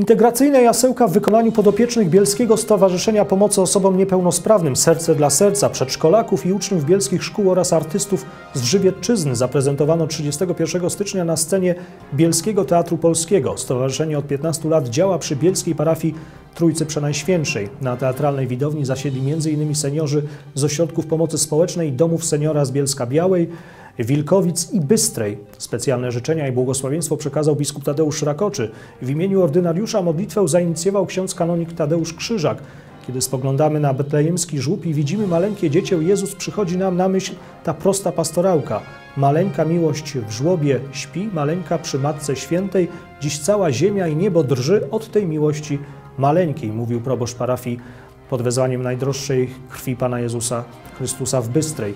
Integracyjne jasełka w wykonaniu podopiecznych Bielskiego Stowarzyszenia Pomocy Osobom Niepełnosprawnym Serce dla Serca, przedszkolaków i uczniów bielskich szkół oraz artystów z Żywiecczyzny zaprezentowano 31 stycznia na scenie Bielskiego Teatru Polskiego. Stowarzyszenie od 15 lat działa przy bielskiej parafii Trójcy Przenajświętszej. Na teatralnej widowni zasiedli m.in. seniorzy z ośrodków pomocy społecznej domów seniora z Bielska Białej, Wilkowic i Bystrej. Specjalne życzenia i błogosławieństwo przekazał biskup Tadeusz Rakoczy. W imieniu ordynariusza modlitwę zainicjował ksiądz kanonik Tadeusz Krzyżak. Kiedy spoglądamy na betlejemski żłób i widzimy maleńkie dziecię, Jezus przychodzi nam na myśl ta prosta pastorałka. Maleńka miłość w żłobie śpi, maleńka przy Matce Świętej. Dziś cała ziemia i niebo drży od tej miłości maleńkiej, mówił proboszcz parafii pod wezwaniem najdroższej krwi Pana Jezusa Chrystusa w Bystrej.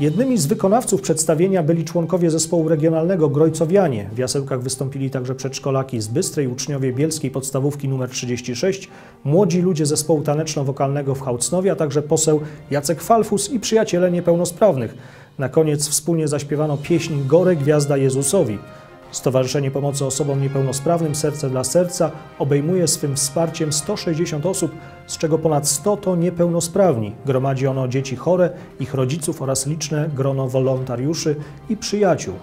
Jednymi z wykonawców przedstawienia byli członkowie zespołu regionalnego Grojcowianie. W jasełkach wystąpili także przedszkolaki z Bystrej, uczniowie Bielskiej Podstawówki nr 36, młodzi ludzie zespołu taneczno-wokalnego w Hałcnowie, a także poseł Jacek Falfus i przyjaciele niepełnosprawnych. Na koniec wspólnie zaśpiewano pieśń Gore Gwiazda Jezusowi. Stowarzyszenie Pomocy Osobom Niepełnosprawnym Serce dla Serca obejmuje swym wsparciem 160 osób, z czego ponad 100 to niepełnosprawni. Gromadzi ono dzieci chore, ich rodziców oraz liczne grono wolontariuszy i przyjaciół.